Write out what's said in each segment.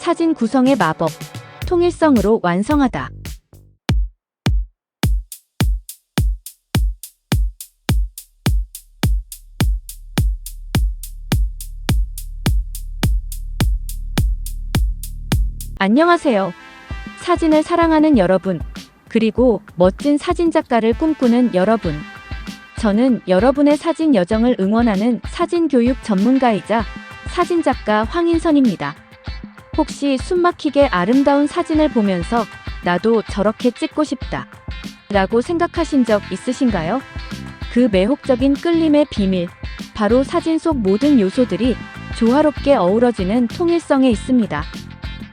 사진 구성의 마법, 통일성으로 완성하다. 안녕하세요. 사진을 사랑하는 여러분, 그리고 멋진 사진 작가를 꿈꾸는 여러분. 저는 여러분의 사진 여정을 응원하는 사진 교육 전문가이자 사진 작가 황인선입니다. 혹시 숨막히게 아름다운 사진을 보면서 나도 저렇게 찍고 싶다. 라고 생각하신 적 있으신가요? 그 매혹적인 끌림의 비밀, 바로 사진 속 모든 요소들이 조화롭게 어우러지는 통일성에 있습니다.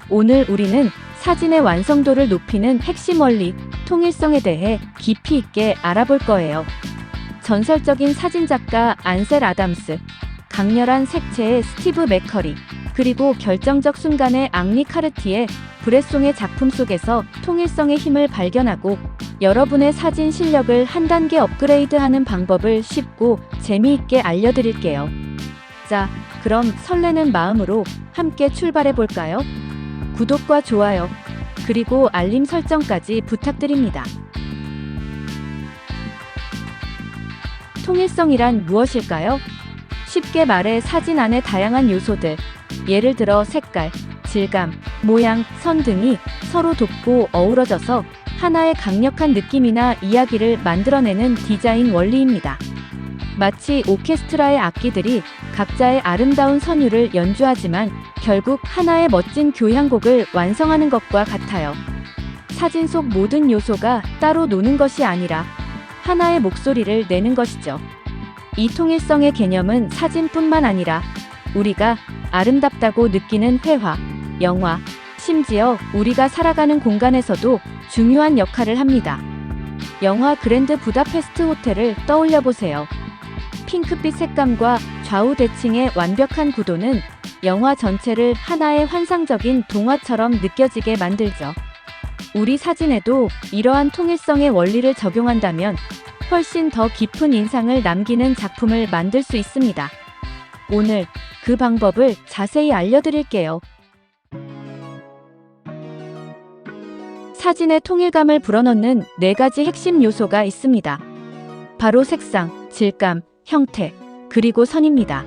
오늘 우리는 사진의 완성도를 높이는 핵심 원리, 통일성에 대해 깊이 있게 알아볼 거예요. 전설적인 사진작가 안셀 아담스, 강렬한 색채의 스티브 맥커리, 그리고 결정적 순간의 앙리 카르티의 브레송의 작품 속에서 통일성의 힘을 발견하고 여러분의 사진 실력을 한 단계 업그레이드하는 방법을 쉽고 재미있게 알려드릴게요. 자, 그럼 설레는 마음으로 함께 출발해 볼까요? 구독과 좋아요, 그리고 알림 설정까지 부탁드립니다. 통일성이란 무엇일까요? 쉽게 말해 사진 안의 다양한 요소들, 예를 들어 색깔, 질감, 모양, 선 등이 서로 돕고 어우러져서 하나의 강력한 느낌이나 이야기를 만들어내는 디자인 원리입니다. 마치 오케스트라의 악기들이 각자의 아름다운 선율을 연주하지만 결국 하나의 멋진 교향곡을 완성하는 것과 같아요. 사진 속 모든 요소가 따로 노는 것이 아니라 하나의 목소리를 내는 것이죠. 이 통일성의 개념은 사진뿐만 아니라 우리가 아름답다고 느끼는 회화, 영화, 심지어 우리가 살아가는 공간에서도 중요한 역할을 합니다. 영화 그랜드 부다페스트 호텔을 떠올려 보세요. 핑크빛 색감과 좌우 대칭의 완벽한 구도는 영화 전체를 하나의 환상적인 동화처럼 느껴지게 만들죠. 우리 사진에도 이러한 통일성의 원리를 적용한다면 훨씬 더 깊은 인상을 남기는 작품을 만들 수 있습니다. 오늘 그 방법을 자세히 알려드릴게요. 사진의 통일감을 불어넣는 네 가지 핵심 요소가 있습니다. 바로 색상, 질감, 형태, 그리고 선입니다.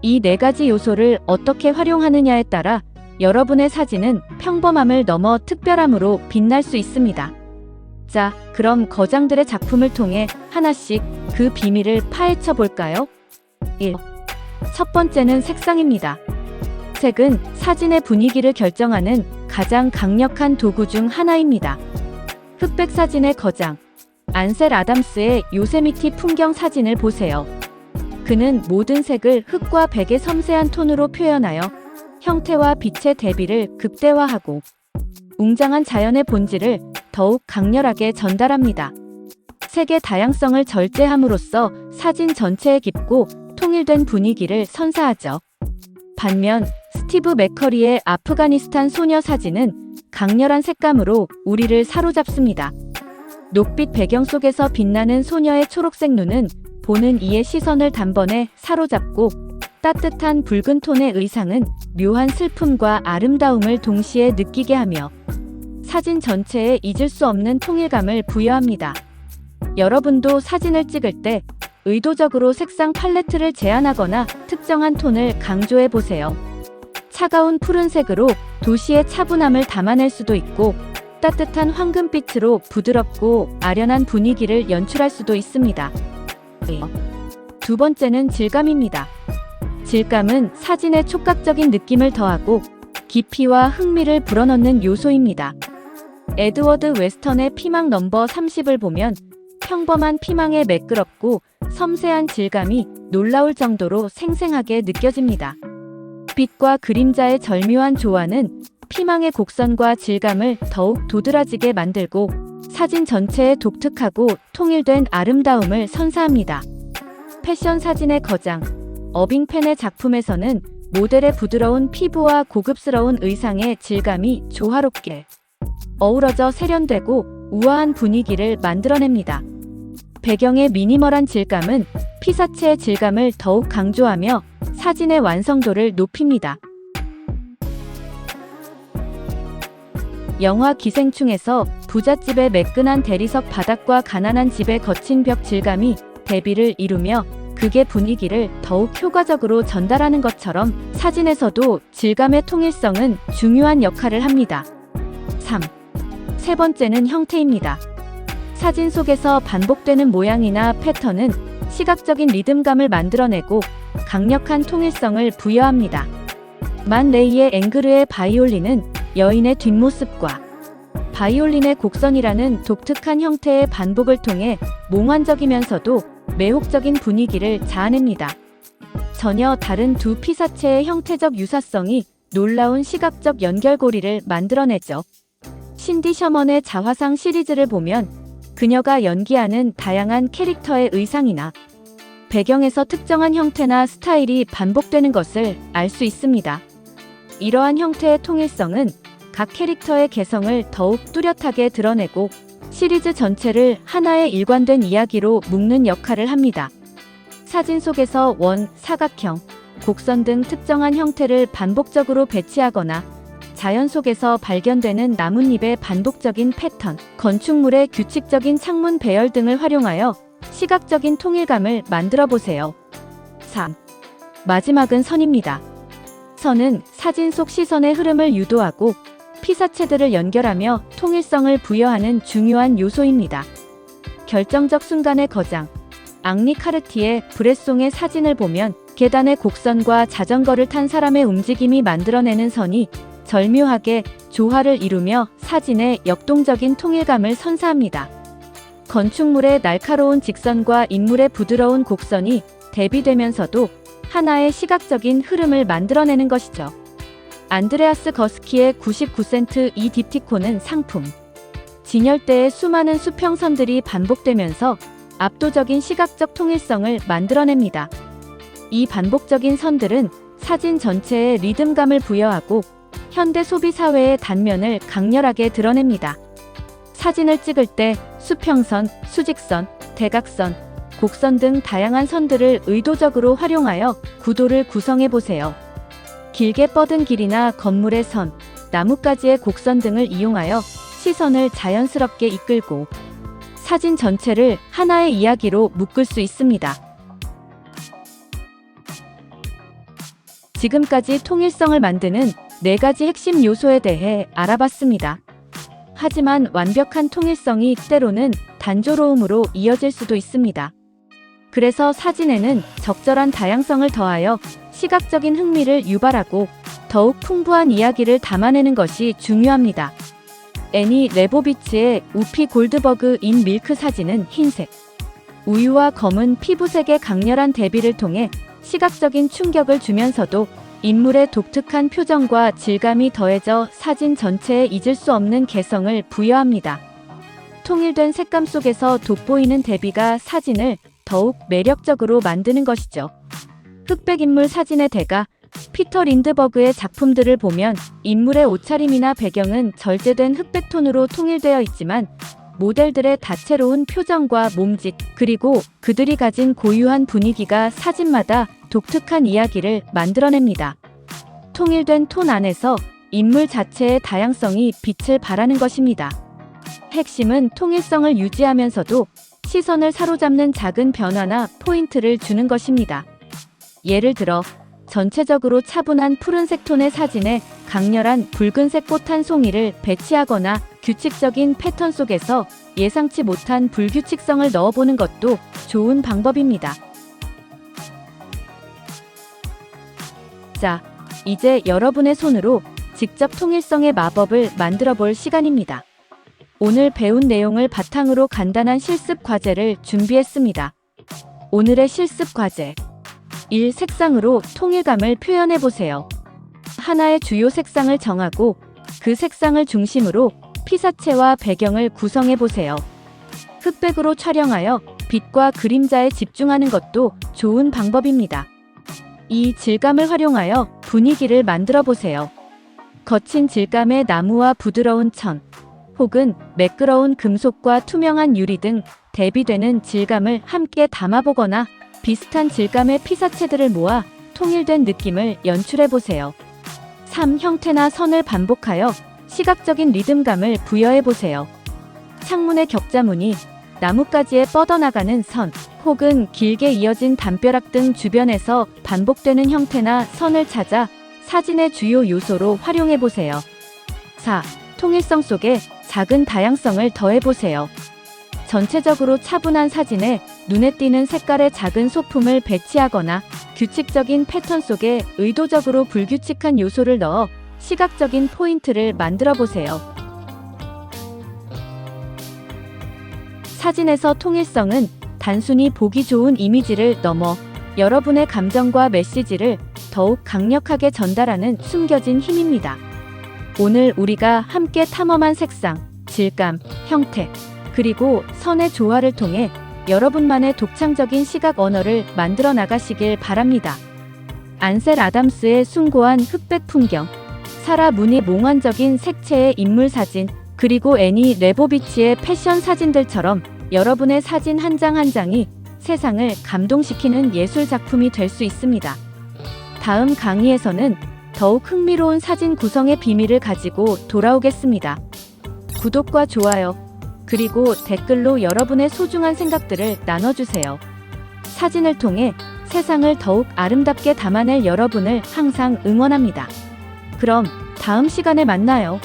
이 네 가지 요소를 어떻게 활용하느냐에 따라 여러분의 사진은 평범함을 넘어 특별함으로 빛날 수 있습니다. 자, 그럼 거장들의 작품을 통해 하나씩 그 비밀을 파헤쳐 볼까요? 1. 첫 번째는 색상입니다. 색은 사진의 분위기를 결정하는 가장 강력한 도구 중 하나입니다. 흑백 사진의 거장, 안셀 아담스의 요세미티 풍경 사진을 보세요. 그는 모든 색을 흑과 백의 섬세한 톤으로 표현하여 형태와 빛의 대비를 극대화하고 웅장한 자연의 본질을 더욱 강렬하게 전달합니다. 색의 다양성을 절제함으로써 사진 전체에 깊고 통일된 분위기를 선사하죠. 반면 스티브 맥커리의 아프가니스탄 소녀 사진은 강렬한 색감으로 우리를 사로잡습니다. 녹빛 배경 속에서 빛나는 소녀의 초록색 눈은 보는 이의 시선을 단번에 사로잡고 따뜻한 붉은 톤의 의상은 묘한 슬픔과 아름다움을 동시에 느끼게 하며 사진 전체에 잊을 수 없는 통일감을 부여합니다. 여러분도 사진을 찍을 때 의도적으로 색상 팔레트를 제한하거나 특정한 톤을 강조해 보세요. 차가운 푸른색으로 도시의 차분함을 담아낼 수도 있고 따뜻한 황금빛으로 부드럽고 아련한 분위기를 연출할 수도 있습니다. 두 번째는 질감입니다. 질감은 사진에 촉각적인 느낌을 더하고 깊이와 흥미를 불어넣는 요소입니다. 에드워드 웨스턴의 피망 넘버 30을 보면 평범한 피망의 매끄럽고 섬세한 질감이 놀라울 정도로 생생하게 느껴집니다. 빛과 그림자의 절묘한 조화는 피망의 곡선과 질감을 더욱 도드라지게 만들고 사진 전체에 독특하고 통일된 아름다움을 선사합니다. 패션 사진의 거장, 어빙펜의 작품에서는 모델의 부드러운 피부와 고급스러운 의상의 질감이 조화롭게 어우러져 세련되고 우아한 분위기를 만들어냅니다. 배경의 미니멀한 질감은 피사체의 질감을 더욱 강조하며 사진의 완성도를 높입니다. 영화 기생충에서 부잣집의 매끈한 대리석 바닥과 가난한 집의 거친 벽 질감이 대비를 이루며 극의 분위기를 더욱 효과적으로 전달하는 것처럼 사진에서도 질감의 통일성은 중요한 역할을 합니다. 3. 세 번째는 형태입니다. 사진 속에서 반복되는 모양이나 패턴은 시각적인 리듬감을 만들어내고 강력한 통일성을 부여합니다. 만 레이의 앵그르의 바이올린은 여인의 뒷모습과 바이올린의 곡선이라는 독특한 형태의 반복을 통해 몽환적이면서도 매혹적인 분위기를 자아냅니다. 전혀 다른 두 피사체의 형태적 유사성이 놀라운 시각적 연결고리를 만들어내죠. 신디 셔먼의 자화상 시리즈를 보면 그녀가 연기하는 다양한 캐릭터의 의상이나 배경에서 특정한 형태나 스타일이 반복되는 것을 알 수 있습니다. 이러한 형태의 통일성은 각 캐릭터의 개성을 더욱 뚜렷하게 드러내고 시리즈 전체를 하나의 일관된 이야기로 묶는 역할을 합니다. 사진 속에서 원, 사각형, 곡선 등 특정한 형태를 반복적으로 배치하거나 자연 속에서 발견되는 나뭇잎의 반복적인 패턴, 건축물의 규칙적인 창문 배열 등을 활용하여 시각적인 통일감을 만들어 보세요. 3. 마지막은 선입니다. 선은 사진 속 시선의 흐름을 유도하고 피사체들을 연결하며 통일성을 부여하는 중요한 요소입니다. 결정적 순간의 거장, 앙리 카르티의 브레송의 사진을 보면 계단의 곡선과 자전거를 탄 사람의 움직임이 만들어내는 선이 절묘하게 조화를 이루며 사진의 역동적인 통일감을 선사합니다. 건축물의 날카로운 직선과 인물의 부드러운 곡선이 대비되면서도 하나의 시각적인 흐름을 만들어내는 것이죠. 안드레아스 거스키의 99센트 이 딥티콘은 상품. 진열대의 수많은 수평선들이 반복되면서 압도적인 시각적 통일성을 만들어냅니다. 이 반복적인 선들은 사진 전체에 리듬감을 부여하고 현대 소비 사회의 단면을 강렬하게 드러냅니다. 사진을 찍을 때 수평선, 수직선, 대각선, 곡선 등 다양한 선들을 의도적으로 활용하여 구도를 구성해 보세요. 길게 뻗은 길이나 건물의 선, 나뭇가지의 곡선 등을 이용하여 시선을 자연스럽게 이끌고 사진 전체를 하나의 이야기로 묶을 수 있습니다. 지금까지 통일성을 만드는 네 가지 핵심 요소에 대해 알아봤습니다. 하지만 완벽한 통일성이 때로는 단조로움으로 이어질 수도 있습니다. 그래서 사진에는 적절한 다양성을 더하여 시각적인 흥미를 유발하고 더욱 풍부한 이야기를 담아내는 것이 중요합니다. 애니 레보비치의 우피 골드버그 인 밀크 사진은 흰색, 우유와 검은 피부색의 강렬한 대비를 통해 시각적인 충격을 주면서도 인물의 독특한 표정과 질감이 더해져 사진 전체에 잊을 수 없는 개성을 부여합니다. 통일된 색감 속에서 돋보이는 대비가 사진을 더욱 매력적으로 만드는 것이죠. 흑백 인물 사진의 대가 피터 린드버그의 작품들을 보면 인물의 옷차림이나 배경은 절제된 흑백 톤으로 통일되어 있지만 모델들의 다채로운 표정과 몸짓 그리고 그들이 가진 고유한 분위기가 사진마다 독특한 이야기를 만들어냅니다. 통일된 톤 안에서 인물 자체의 다양성이 빛을 발하는 것입니다. 핵심은 통일성을 유지하면서도 시선을 사로잡는 작은 변화나 포인트를 주는 것입니다. 예를 들어 전체적으로 차분한 푸른색 톤의 사진에 강렬한 붉은색 꽃 한 송이를 배치하거나 규칙적인 패턴 속에서 예상치 못한 불규칙성을 넣어보는 것도 좋은 방법입니다. 자, 이제 여러분의 손으로 직접 통일성의 마법을 만들어 볼 시간입니다. 오늘 배운 내용을 바탕으로 간단한 실습 과제를 준비했습니다. 오늘의 실습 과제. 1. 색상으로 통일감을 표현해 보세요. 하나의 주요 색상을 정하고 그 색상을 중심으로 피사체와 배경을 구성해 보세요. 흑백으로 촬영하여 빛과 그림자에 집중하는 것도 좋은 방법입니다. 이 질감을 활용하여 분위기를 만들어 보세요. 거친 질감의 나무와 부드러운 천, 혹은 매끄러운 금속과 투명한 유리 등 대비되는 질감을 함께 담아보거나 비슷한 질감의 피사체들을 모아 통일된 느낌을 연출해 보세요. 3. 형태나 선을 반복하여 시각적인 리듬감을 부여해 보세요. 창문의 격자무늬, 나뭇가지에 뻗어나가는 선, 혹은 길게 이어진 담벼락 등 주변에서 반복되는 형태나 선을 찾아 사진의 주요 요소로 활용해 보세요. 4. 통일성 속에 작은 다양성을 더해 보세요. 전체적으로 차분한 사진에 눈에 띄는 색깔의 작은 소품을 배치하거나 규칙적인 패턴 속에 의도적으로 불규칙한 요소를 넣어 시각적인 포인트를 만들어 보세요. 사진에서 통일성은 단순히 보기 좋은 이미지를 넘어 여러분의 감정과 메시지를 더욱 강력하게 전달하는 숨겨진 힘입니다. 오늘 우리가 함께 탐험한 색상, 질감, 형태, 그리고 선의 조화를 통해 여러분만의 독창적인 시각 언어를 만들어 나가시길 바랍니다. 안셀 아담스의 숭고한 흑백 풍경, 사라 문의 몽환적인 색채의 인물 사진, 그리고 애니 레보비치의 패션 사진들처럼 여러분의 사진 한 장 한 장이 세상을 감동시키는 예술 작품이 될 수 있습니다. 다음 강의에서는 더욱 흥미로운 사진 구성의 비밀을 가지고 돌아오겠습니다. 구독과 좋아요, 그리고 댓글로 여러분의 소중한 생각들을 나눠주세요. 사진을 통해 세상을 더욱 아름답게 담아낼 여러분을 항상 응원합니다. 그럼 다음 시간에 만나요.